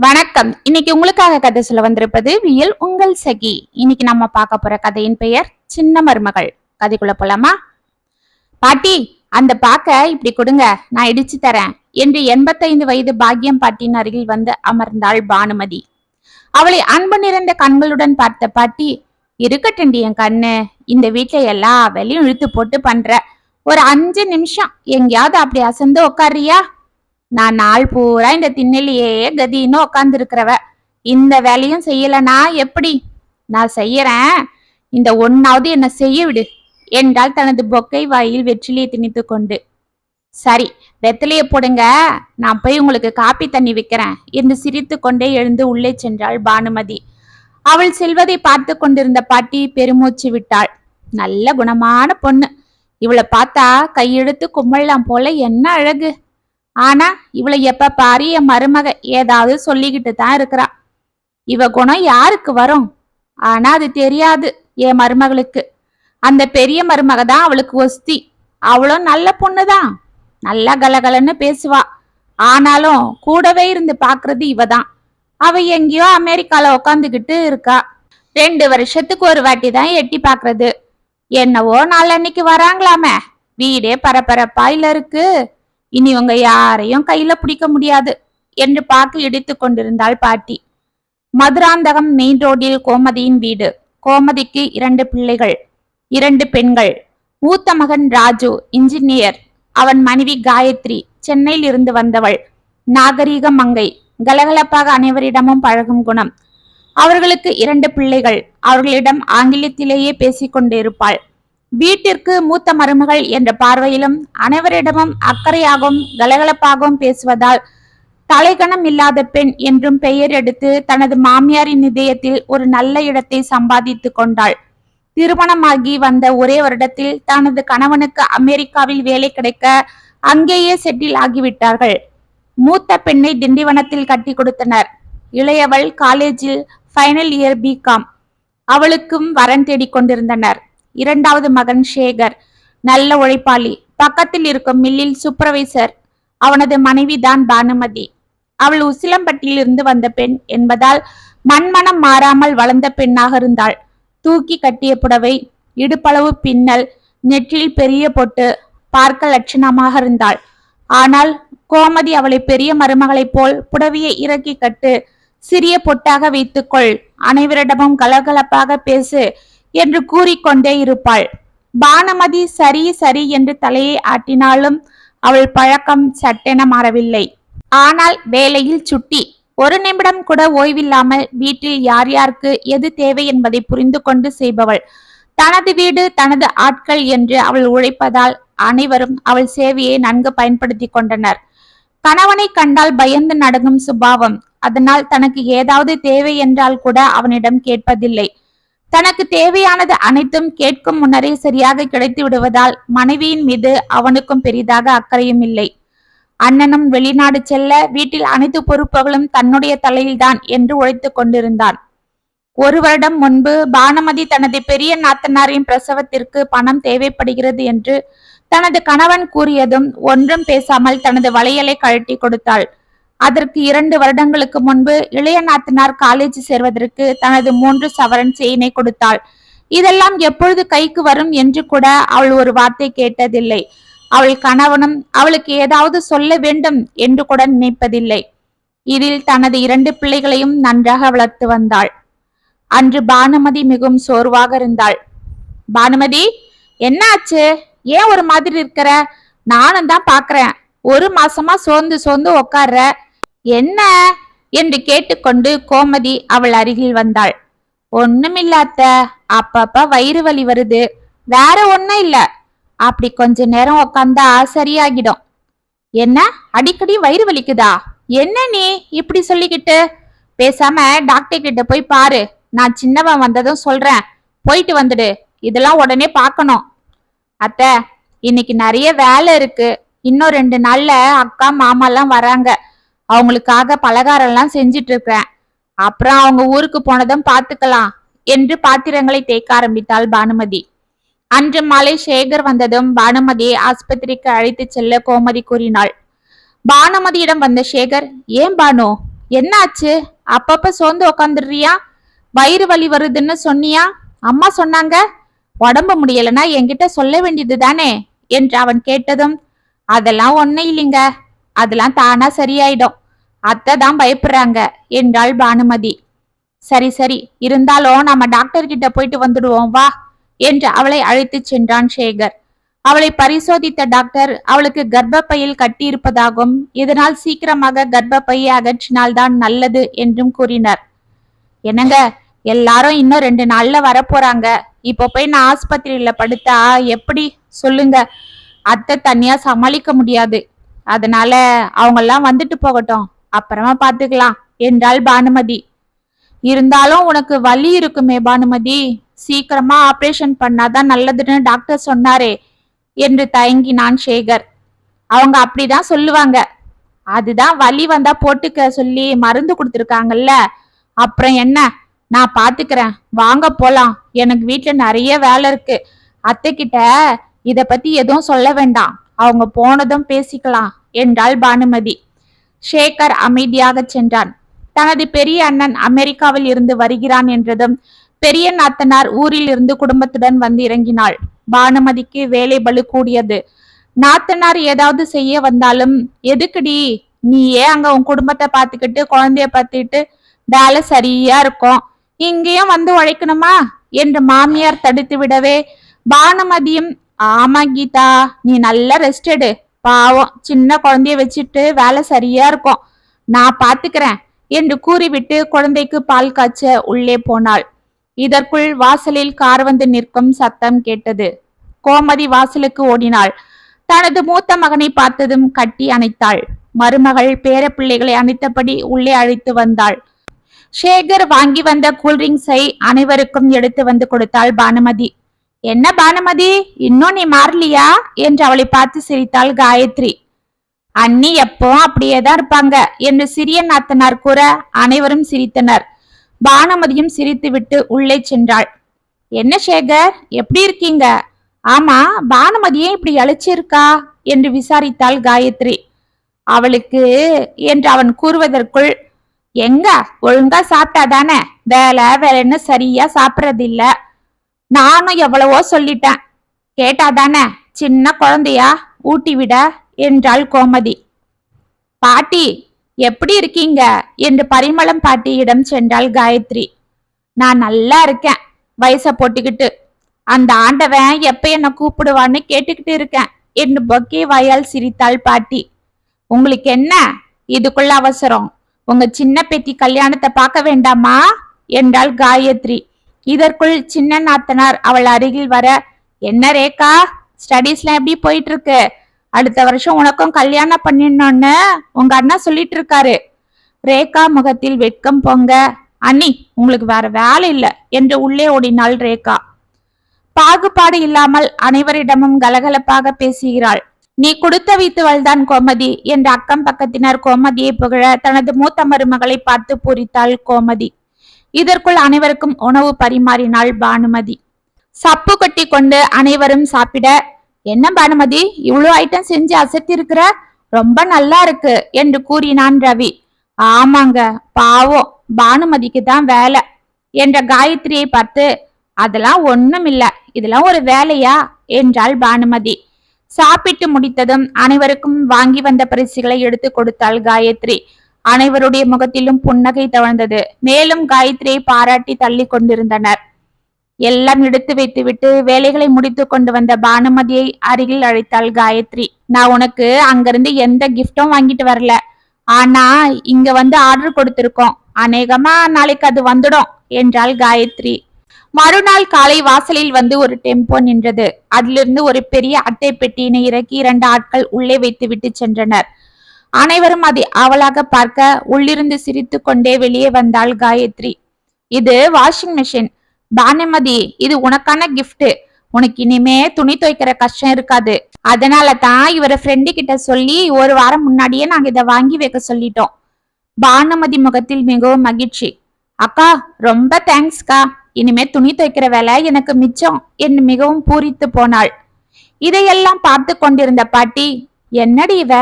வணக்கம். இன்னைக்கு உங்களுக்காக கதை சொல்ல வந்திருப்பது வியல் உங்கள் சகி. இன்னைக்கு நம்ம பார்க்க போற கதையின் பெயர் சின்ன மருமகள். கதைக்குள்ள போலாமா? பாட்டி அந்த பாக்க இப்படி கொடுங்க. நான் இடிச்சு தரேன். என்று எண்பத்தைந்து வயது பாக்கியம் பாட்டியின் அருகில் வந்து அமர்ந்தாள் பானுமதி. அவளை அன்பு நிறைந்த கண்களுடன் பார்த்த பாட்டி இருக்கட்டுண்டி என் கண்ணு. இந்த வீட்டில எல்லா வேலையும் இழுத்து போட்டு பண்ற. ஒரு அஞ்சு நிமிஷம் எங்கேயாவது அப்படி அசந்து உக்காரியா நான் நாள் பூரா இந்த திண்ணிலேயே கதின்னு உக்காந்துருக்கிறவ. இந்த வேலையும் செய்யலனா எப்படி? நான் செய்யறேன். இந்த ஒன்னாவது என்ன செய்ய விடு. என்றால் தனது பொக்கை வாயில் வெற்றிலையை திணித்து கொண்டு. சரி வெத்தலையை போடுங்க. நான் போய் உங்களுக்கு காப்பி தண்ணி விற்கிறேன் என்று சிரித்து கொண்டே எழுந்து உள்ளே சென்றாள் பானுமதி. அவள் செல்வதை பார்த்து கொண்டிருந்த பாட்டி பெருமூச்சு விட்டாள். நல்ல குணமான பொண்ணு. இவளை பார்த்தா கையெழுத்து கும்பலாம் போல என்ன அழகு. ஆனா இவளை எப்ப பாரு என் மருமக ஏதாவது சொல்லிக்கிட்டு தான் இருக்கிறா. இவ குணம் யாருக்கு வரும்? ஆனா அது தெரியாது என் மருமகளுக்கு. அந்த பெரிய மருமக தான் அவளுக்கு ஒஸ்தி. அவளும் நல்ல பொண்ணுதான். நல்லா கலகலன்னு பேசுவா. ஆனாலும் கூடவே இருந்து பாக்குறது இவ தான் அவ எங்கேயோ அமெரிக்கால உக்காந்துக்கிட்டு இருக்கா. ரெண்டு வருஷத்துக்கு ஒரு வாட்டி தான் எட்டி பாக்குறது. என்னவோ நாளன்னைக்கு வராங்களாமே. வீடே பரபரப்பா இல்ல இருக்கு. இனி உங்க யாரையும் கையில பிடிக்க முடியாது என்று பாக்கு இடித்து கொண்டிருந்தாள் பாட்டி. மதுராந்தகம் மெயின் ரோடில் கோமதியின் வீடு. கோமதிக்கு இரண்டு பிள்ளைகள் இரண்டு பெண்கள். மூத்த மகன் ராஜு இன்ஜினியர் அவன் மனைவி காயத்ரி சென்னையில் இருந்து வந்தவள். நாகரீக மங்கை. கலகலப்பாக அனைவரிடமும் பழகும் குணம். அவர்களுக்கு இரண்டு பிள்ளைகள். அவர்களிடம் ஆங்கிலத்திலேயே பேசிக் கொண்டிருப்பாள். வீட்டிற்கு மூத்த மருமகள் என்ற பார்வையிலும் அனைவரிடமும் அக்கறையாகவும் கலகலப்பாகவும் பேசுவதால் தலைகணம் இல்லாத பெண் என்றும் பெயர் எடுத்து தனது மாமியாரின் இதயத்தில் ஒரு நல்ல இடத்தை சம்பாதித்து கொண்டாள். திருமணமாகி வந்த ஒரே வருடத்தில் தனது கணவனுக்கு அமெரிக்காவில் வேலை கிடைக்க அங்கேயே செட்டில் ஆகிவிட்டார்கள். மூத்த பெண்ணை திண்டிவனத்தில் கட்டி கொடுத்தனர். இளையவள் காலேஜில் ஃபைனல் இயர் பிகாம் அவளுக்கும் வரன் தேடிக் கொண்டிருந்தனர். இரண்டாவது மகன் சேகர். நல்ல உழைப்பாளி. பக்கத்தில் இருக்கும் மில்லில் சூப்பர்வைசர் அவனது மனைவிதான் பானுமதி. அவள் உசிலம்பட்டியில் இருந்து வந்த பெண் என்பதால் மண்மனம் மாறாமல் வளர்ந்த பெண்ணாக இருந்தாள். தூக்கி கட்டிய புடவை இடுப்பளவு பின்னல் நெற்றில் பெரிய பொட்டு பார்க்க லட்சணமாக இருந்தாள். ஆனால் கோமதி அவளை பெரிய மருமகளைப் போல் புடவையை இறக்கி கட்டு சிறிய பொட்டாக வைத்துக்கொள். அனைவரிடமும் கலகலப்பாக பேசு. என்று கூறிக்கொண்டே இருப்பாள். பானுமதி சரி சரி என்று தலையை ஆட்டினாலும் அவள் பழக்கம் சட்டென மாறவில்லை. ஆனால் வேலையில் சுட்டி ஒரு நிமிடம் கூட ஓய்வில்லாமல் வீட்டில் யார் யாருக்கு எது தேவை என்பதை புரிந்து கொண்டு செய்பவள். தனது வீடு தனது ஆட்கள் என்று அவள் உழைப்பதால் அனைவரும் அவள் சேவையை நன்கு பயன்படுத்தி கொண்டனர். கணவனை கண்டால் பயந்து நடங்கும் சுபாவம் அதனால் தனக்கு ஏதாவது தேவை என்றால் கூட அவனிடம் கேட்பதில்லை. தனக்கு தேவையானது அனைத்தும் கேட்கும் முன்னரே சரியாக கிடைத்து விடுவதால் மனைவியின் மீது அவனுக்கும் பெரிதாக அக்கறையும் இல்லை. அண்ணனும் வெளிநாடு செல்ல வீட்டில் அனைத்து பொறுப்புகளும் தன்னுடைய தலையில்தான் என்று உழைத்துக் கொண்டிருந்தான். ஒரு வருடம் முன்பு பானுமதி தனது பெரிய நாத்தனாரின் பிரசவத்திற்கு பணம் தேவைப்படுகிறது என்று தனது கணவன் கூறியதும் ஒன்றும் பேசாமல் தனது வளையலை கழட்டி கொடுத்தாள். அதற்கு இரண்டு வருடங்களுக்கு முன்பு இளைய நாத்தனார் காலேஜ் சேர்வதற்கு தனது மூன்று சவரன் செயினை கொடுத்தாள். இதெல்லாம் எப்பொழுது கைக்கு வரும் என்று கூட அவள் ஒரு வார்த்தை கேட்டதில்லை. அவள் கணவனும் அவளுக்கு ஏதாவது சொல்ல வேண்டும் என்று கூட நினைப்பதில்லை. இதில் தனது இரண்டு பிள்ளைகளையும் நன்றாக வளர்த்து வந்தாள். அன்று பானுமதி மிகவும் சோர்வாக இருந்தாள். பானுமதி என்ன ஆச்சு? ஏன் ஒரு மாதிரி இருக்கிற? நானும் தான் பாக்குறேன் ஒரு மாசமா சோர்ந்து சோர்ந்து உக்காடுற என்ன? என்று கேட்டுக்கொண்டு கோமதி அவள் அருகில் வந்தாள். ஒண்ணுமில்லாத்த அப்பப்ப வயிறு வலி வருது. வேற ஒன்னும் இல்ல. அப்படி கொஞ்ச நேரம் உக்காந்தா சரியாகிடும். என்ன? அடிக்கடி வயிறு வலிக்குதா? என்ன நீ இப்படி சொல்லிக்கிட்டு? பேசாம டாக்டர் கிட்ட போய் பாரு. நான் சின்னவன் வந்ததும் சொல்றேன். போயிட்டு வந்துடு. இதெல்லாம் உடனே பார்க்கணும். அத்தை இன்னைக்கு நிறைய வேலை இருக்கு. இன்னும் ரெண்டு நாள்ல அக்கா மாமாலாம் வராங்க. அவங்களுக்காக பலகாரம் எல்லாம் செஞ்சிட்டு இருக்கிறேன் அப்புறம் அவங்க ஊருக்கு போனதும் பார்த்துக்கலாம் என்று பாத்திரங்களை தேய்க்க ஆரம்பித்தாள் பானுமதி. அன்று மாலை சேகர் வந்ததும் பானுமதியை ஆஸ்பத்திரிக்கு அழைத்து செல்ல கோமதி கூறினாள். பானுமதியிடம் வந்த சேகர் ஏன் பானு என்னாச்சு? அப்பப்ப சோர்ந்து உக்காந்துடுறியா? வயிறு வலி வருதுன்னு சொன்னியா? அம்மா சொன்னாங்க உடம்பு முடியலன்னா என்கிட்ட சொல்ல வேண்டியது தானே என்று அவன் கேட்டதும் அதெல்லாம் ஒன்னும் இல்லைங்க. அதெல்லாம் தானா சரியாயிடும். அத்தை தான் பயப்படுறாங்க. என்றாள் பானுமதி. சரி சரி. இருந்தாலும் நம்ம டாக்டர் கிட்ட போயிட்டு வந்துடுவோம். வா என்று அவளை அழைத்துச் சென்றான் சேகர். அவளை பரிசோதித்த டாக்டர் அவளுக்கு கர்ப்பப்பையில் கட்டியிருப்பதாகவும் இதனால் சீக்கிரமாக கர்ப்பப்பையை அகற்றினால்தான் நல்லது என்றும் கூறினார். என்னங்க எல்லாரும் இன்னும் ரெண்டு நாள்ல வரப்போறாங்க. இப்போ போய் நான் ஆஸ்பத்திரியில படுத்தா எப்படி? சொல்லுங்க. அத்தை தனியா சமாளிக்க முடியாது. அதனால அவங்கெல்லாம் வந்துட்டு போகட்டும். அப்புறமா பாத்துக்கலாம் என்றாள் பானுமதி. இருந்தாலும் உனக்கு வலி இருக்குமே பானுமதி. சீக்கிரமா ஆபரேஷன் பண்ணாதான் நல்லதுன்னு டாக்டர் சொன்னாரே என்று தயங்கினான் சேகர். அவங்க அப்படிதான் சொல்லுவாங்க. அதுதான் வலி வந்தா போட்டுக்க சொல்லி மருந்து கொடுத்துருக்காங்கல்ல. அப்புறம் என்ன? நான் பாத்துக்கிறேன் வாங்க போலாம். எனக்கு வீட்டுல நிறைய வேலை இருக்கு. அத்தை கிட்ட இத பத்தி எதுவும் சொல்ல வேண்டாம். அவங்க போனதும் பேசிக்கலாம் என்றாள் பானுமதி. சேகர் அமைதியாக சென்றான். தனது பெரிய அண்ணன் அமெரிக்காவில் இருந்து வருகிறான் என்றதும் பெரிய நாத்தனார் ஊரில் இருந்து குடும்பத்துடன் வந்து இறங்கினாள். பானுமதிக்கு வேலை பலு கூடியது. நாத்தனார் ஏதாவது செய்ய வந்தாலும் எதுக்குடி? நீயே அங்க உன் குடும்பத்தை பார்த்துக்கிட்டு குழந்தைய பார்த்துக்கிட்டு வேலை சரியா இருக்கும். இங்கேயும் வந்து உழைக்கணுமா? என்று மாமியார் தடுத்து விடவே பானுமதியும் ஆமா கீதா நீ நல்லா ரெஸ்ட் எடு. பாவம் சின்ன குழந்தைய வச்சுட்டு வேலை சரியா இருக்கும். நான் பாத்துக்கிறேன். என்று கூறிவிட்டு குழந்தைக்கு பால் காய்ச்ச உள்ளே போனாள். இதற்குள் வாசலில் கார் வந்து நிற்கும் சத்தம் கேட்டது. கோமதி வாசலுக்கு ஓடினாள். தனது மூத்த மகனை பார்த்ததும் கட்டி அணைத்தாள். மருமகள் பேரப்பிள்ளைகளை அணைத்தபடி உள்ளே அழைத்து வந்தாள். சேகர் வாங்கி வந்த கூல்ட்ரிங்க்ஸை அனைவருக்கும் எடுத்து வந்து கொடுத்தாள் பானுமதி. என்ன பானுமதி? இன்னும் நீ மாறலியா? என்று அவளை பார்த்து சிரித்தாள் காயத்ரி. அண்ணி எப்பவும் அப்படியேதான் இருப்பாங்க என்று சிறிய நாத்தனார் கூற அனைவரும் சிரித்தனர். பானுமதியும் சிரித்துவிட்டு உள்ளே சென்றாள். என்ன சேகர் எப்படி இருக்கீங்க? ஆமா பானுமதியே இப்படி அழைச்சிருக்கா? என்று விசாரித்தாள் காயத்ரி. அவளுக்கு என்று அவன் கூறுவதற்குள் எங்க ஒழுங்கா சாப்பிட்டாதானே வேலை வேலைன்னு சரியா சாப்பிட்றதில்ல. நானும் எவ்வளவோ சொல்லிட்டேன். கேட்டாதானே? சின்ன குழந்தையா? ஊட்டி விட என்றாள் கோமதி. பாட்டி எப்படி இருக்கீங்க? என்று பரிமளம் பாட்டியிடம் சென்றாள் காயத்ரி. நான் நல்லா இருக்கேன் வயசை போட்டுக்கிட்டு. அந்த ஆண்டவன் எப்ப என்ன கூப்பிடுவான்னு கேட்டுக்கிட்டு இருக்கேன் என்று பொக்கே வாயால் சிரித்தாள் பாட்டி. உங்களுக்கு என்ன? இதுக்குள்ள அவசரம். உங்க சின்ன பேத்தி கல்யாணத்தை பார்க்க வேண்டாமா? என்றாள் காயத்ரி. இதற்குள் சின்ன நாத்தனார் அவள் அருகில் வர என்ன ரேகா ஸ்டடீஸ்லாம் எப்படி போயிட்டு இருக்கு அடுத்த வருஷம் உனக்கும் கல்யாணம் பண்ணிடணும்னு உங்க அண்ணா சொல்லிட்டு இருக்காரு ரேகா முகத்தில் வெட்கம் பொங்க அண்ணி உங்களுக்கு வேற வேலை இல்லை என்று உள்ளே ஓடினாள் ரேகா. பாகுபாடு இல்லாமல் அனைவரிடமும் கலகலப்பாக பேசுகிறாள். நீ கொடுத்த வீத்துவள்தான் கோமதி என்ற அக்கம் பக்கத்தினர் கோமதியை புகழ தனது மூத்த மருமகளை பார்த்து பூரித்தாள் கோமதி. இதற்குள் அனைவருக்கும் உணவு பரிமாறினாள் பானுமதி. சப்பு கொட்டி கொண்டு அனைவரும் சாப்பிட என்ன பானுமதி இவ்வளவு ஐட்டம் செஞ்சு அசத்திருக்கிற? ரொம்ப நல்லா இருக்கு என்று கூறினான் ரவி. ஆமாங்க பாவம் பானுமதிக்கு தான் வேலை என்ற காயத்ரியை பார்த்து அதெல்லாம் ஒண்ணும் இல்ல இதெல்லாம் ஒரு வேலையா? என்றாள் பானுமதி. சாப்பிட்டு முடித்ததும் அனைவருக்கும் வாங்கி வந்த பரிசுகளை எடுத்து கொடுத்தாள் காயத்ரி. அனைவருடைய முகத்திலும் புன்னகை தவழ்ந்தது. மேலும் காயத்ரியை பாராட்டி தள்ளி கொண்டிருந்தனர். எல்லாம் எடுத்து வைத்துவிட்டு வேலைகளை முடித்து கொண்டு வந்த பானுமதியை அருகில் அழைத்தாள் காயத்ரி. நான் உனக்கு அங்கிருந்து எந்த கிஃப்டும் வாங்கிட்டு வரல. ஆனா இங்க வந்து ஆர்டர் கொடுத்திருக்கோம். அநேகமா நாளைக்கு அது வந்துடும் என்றாள் காயத்ரி. மறுநாள் காலை வாசலில் வந்து ஒரு டெம்போ நின்றது. அதிலிருந்து ஒரு பெரிய அட்டை பெட்டியினை இறக்கி இரண்டு ஆட்கள் உள்ளே வைத்து விட்டு சென்றனர். அனைவரும் அதை ஆவலாக பார்க்க உள்ளிருந்து சிரித்து கொண்டே வெளியே வந்தாள் காயத்ரி. இது வாஷிங் மிஷின் பானுமதி இது உனக்கான கிஃப்ட் உனக்கு இனிமே துணி துவைக்கிற கஷ்டம் இருக்காது. அதனால தான் இவர ஃப்ரெண்டு கிட்ட சொல்லி ஒரு வாரம் முன்னாடியே நாங்க இதை வாங்கி வைக்க சொல்லிட்டோம். பானுமதி முகத்தில் மிகவும் மகிழ்ச்சி. அக்கா ரொம்ப தேங்க்ஸ்க்கா இனிமே துணி துவைக்கிற வேலை எனக்கு மிச்சம். என்று மிகவும் பூரித்து போனாள். இதையெல்லாம் பார்த்து கொண்டிருந்த பாட்டி என்னடி இவ?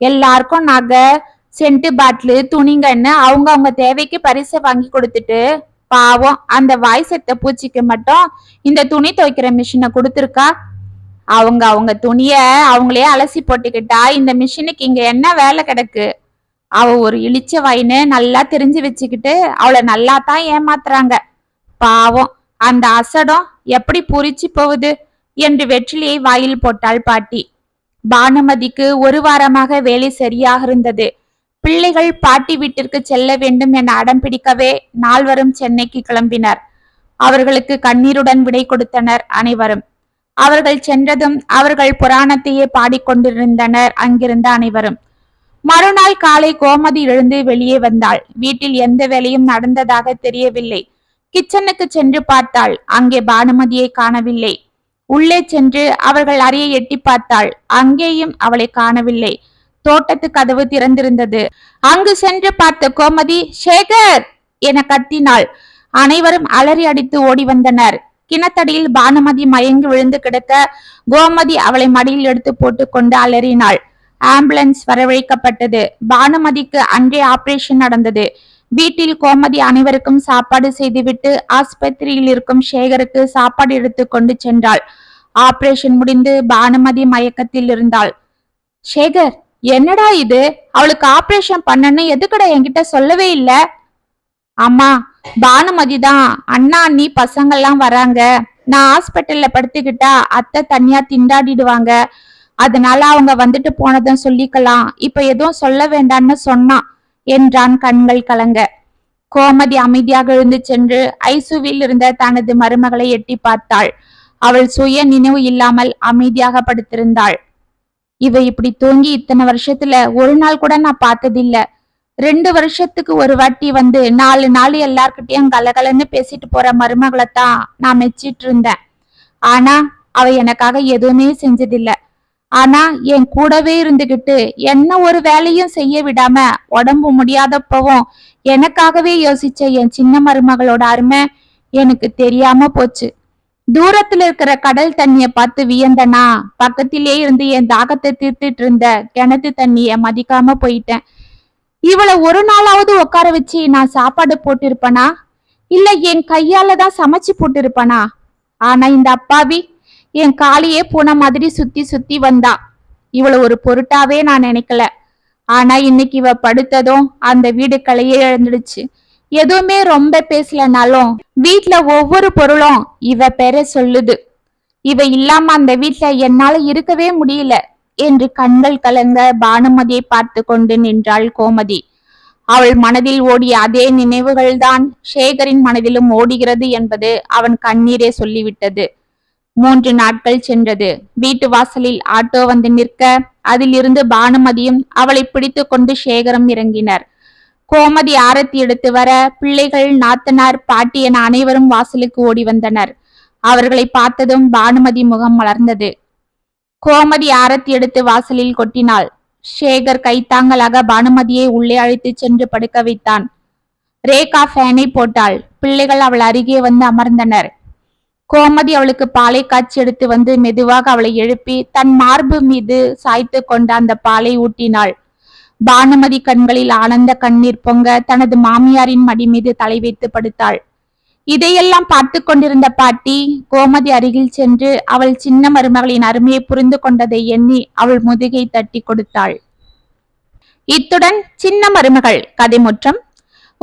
எல்லாருக்கும் நகை சென்ட் பாட்டிலு துணிங்கன்னு அவங்க அவங்க தேவைக்கு பரிசை வாங்கி கொடுத்துட்டு பாவம் அந்த வாய் செத்த பூச்சிக்கு மட்டும் இந்த துணி துவைக்கிற மிஷினை கொடுத்துருக்கா? அவங்க அவங்க துணிய அவங்களே அலசி போட்டுக்கிட்டா இந்த மிஷினுக்கு இங்க என்ன வேலை கிடக்கு? அவ ஒரு இழிச்ச வாயின்னு நல்லா தெரிஞ்சு வச்சுக்கிட்டு அவளை நல்லா தான் ஏமாத்துறாங்க. பாவம் அந்த அசடம் எப்படி பூரிச்சு போகுது? என்று வெற்றிலியை வாயில் போட்டாள் பாட்டி. பானுமதிக்கு ஒரு வாரமாக வேலை சரியாக இருந்தது. பிள்ளைகள் பாட்டி வீட்டிற்கு செல்ல வேண்டும் என அடம் பிடிக்கவே நால்வரும் சென்னைக்கு கிளம்பினர். அவர்களுக்கு கண்ணீருடன் விடை கொடுத்தனர் அனைவரும். அவர்கள் சென்றதும் அவர்கள் புராணத்தையே பாடிக்கொண்டிருந்தனர் அங்கிருந்த அனைவரும். மறுநாள் காலை கோமதி எழுந்து வெளியே வந்தாள். வீட்டில் எந்த வேலையும் நடந்ததாக தெரியவில்லை. கிச்சனுக்கு சென்று பார்த்தாள். அங்கே பானுமதியை காணவில்லை. உள்ளே சென்று அவர்கள் அறையை எட்டி பார்த்தாள். அங்கேயும் அவளை காணவில்லை. தோட்டத்து கதவு திறந்திருந்தது. அங்கு சென்று பார்த்த கோமதி சேகர்! என கத்தினாள். அனைவரும் அலறி அடித்து ஓடி வந்தனர். கிணத்தடியில் பானுமதி மயங்கி விழுந்து கிடக்க கோமதி அவளை மடியில் எடுத்து போட்டு கொண்டு அலறினாள். ஆம்புலன்ஸ் வரவழைக்கப்பட்டது. பானுமதிக்கு அன்றே ஆபரேஷன் நடந்தது. வீட்டில் கோமதி அனைவருக்கும் சாப்பாடு செய்துவிட்டு ஆஸ்பத்திரியில் இருக்கும் சேகருக்கு சாப்பாடு எடுத்து கொண்டு சென்றாள். ஆபரேஷன் முடிந்து பானுமதி மயக்கத்தில் இருந்தாள். சேகர் என்னடா இது? அவளுக்கு ஆபரேஷன் பண்ணன்னு எதுக்கடா என்கிட்ட சொல்லவே இல்ல? அம்மா பானுமதி தான். அண்ணா அண்ணி பசங்கள்லாம் வராங்க. நான் ஹாஸ்பிட்டல்ல படுத்துக்கிட்டா அத்தை தனியா திண்டாடிடுவாங்க. அதனால அவங்க வந்துட்டு போனதும் சொல்லிக்கலாம். இப்ப எதுவும் சொல்ல வேண்டான்னு சொன்னான். என்றான் கண்கள் கலங்க. கோமதி அமைதியாக எழுந்து சென்று ஐசுவில் இருந்த தனது மருமகளை எட்டி பார்த்தாள். அவள் சுய நினைவு இல்லாமல் அமைதியாக படுத்திருந்தாள். இவ இப்படி தூங்கி இத்தனை வருஷத்துல ஒரு நாள் கூட நான் பார்த்ததில்ல. ரெண்டு வருஷத்துக்கு ஒரு வாட்டி வந்து நாலு நாள் எல்லார்கிட்டயும் கலகலன்னு பேசிட்டு போற மருமகளைத்தான் நான் மெச்சிட்டு இருந்தேன். ஆனா அவ எனக்காக எதுவுமே செஞ்சதில்ல. ஆனா என் கூடவே இருந்துகிட்டு என்ன ஒரு வேலையும் செய்ய விடாம உடம்பு முடியாதப்பவும் எனக்காகவே யோசிச்ச என் சின்ன மருமகளோட அருமை எனக்கு தெரியாம போச்சு. தூரத்துல இருக்கிற கடல் தண்ணிய பார்த்து வியந்தனா பக்கத்திலே இருந்து என் தாகத்தை தீர்த்துட்டு இருந்த கிணத்து தண்ணிய மதிக்காம போயிட்டேன். இவளை ஒரு நாளாவது உட்கார வச்சு நான் சாப்பாடு போட்டிருப்பனா? இல்ல என் கையால தான் சமைச்சு போட்டிருப்பனா? ஆனா இந்த அப்பாவி என் காலையே பூனை மாதிரி சுத்தி சுத்தி வந்தா. இவளை ஒரு பொருட்டாவே நான் நினைக்கல. ஆனா இன்னைக்கு இவ படுத்ததும் அந்த வீடு கலையே இழந்துடுச்சு. எதுவுமே ரொம்ப பேசலனாலும் வீட்ல ஒவ்வொரு பொருளும் இவ பெற சொல்லுது. இவ இல்லாம அந்த வீட்ல என்னால இருக்கவே முடியல என்று கண்கள் கலங்க பானுமதியை பார்த்து கொண்டு நின்றாள் கோமதி. அவள் மனதில் ஓடிய அதே நினைவுகள்தான் சேகரின் மனதிலும் ஓடுகிறது என்பது அவன் கண்ணீரே சொல்லிவிட்டது. மூன்று நாட்கள் சென்றது. வீட்டு வாசலில் ஆட்டோ வந்து நிற்க அதிலிருந்து பானுமதியும் அவளை பிடித்து கொண்டு சேகரம் இறங்கினர். கோமதி ஆரத்தி எடுத்து வர பிள்ளைகள் நாத்தனார் பாட்டி என அனைவரும் வாசலுக்கு ஓடி வந்தனர். அவர்களை பார்த்ததும் பானுமதி முகம் மலர்ந்தது. கோமதி ஆரத்தி எடுத்து வாசலில் கொட்டினாள். சேகர் கைத்தாங்கலாக பானுமதியை உள்ளே அழைத்து சென்று படுக்க வைத்தான். ரேகா ஃபேனை போட்டாள். பிள்ளைகள் அவள் அருகே வந்து அமர்ந்தனர். கோமதி அவளுக்கு பாலை காய்ச்சி எடுத்து வந்து மெதுவாக அவளை எழுப்பி தன் மார்பு மீது சாய்த்து கொண்ட அந்த பாலை ஊட்டினாள். பானுமதி கண்களில் ஆனந்த கண்ணீர் பொங்க தனது மாமியாரின் மடி மீது தலை வைத்து படுத்தாள். இதையெல்லாம் பார்த்து கொண்டிருந்த பாட்டி கோமதி அருகில் சென்று அவள் சின்ன மருமகளின் அருமையை புரிந்து கொண்டதை எண்ணி அவள் முதுகை தட்டி கொடுத்தாள். இத்துடன் சின்ன மருமகள் கதை முற்றம்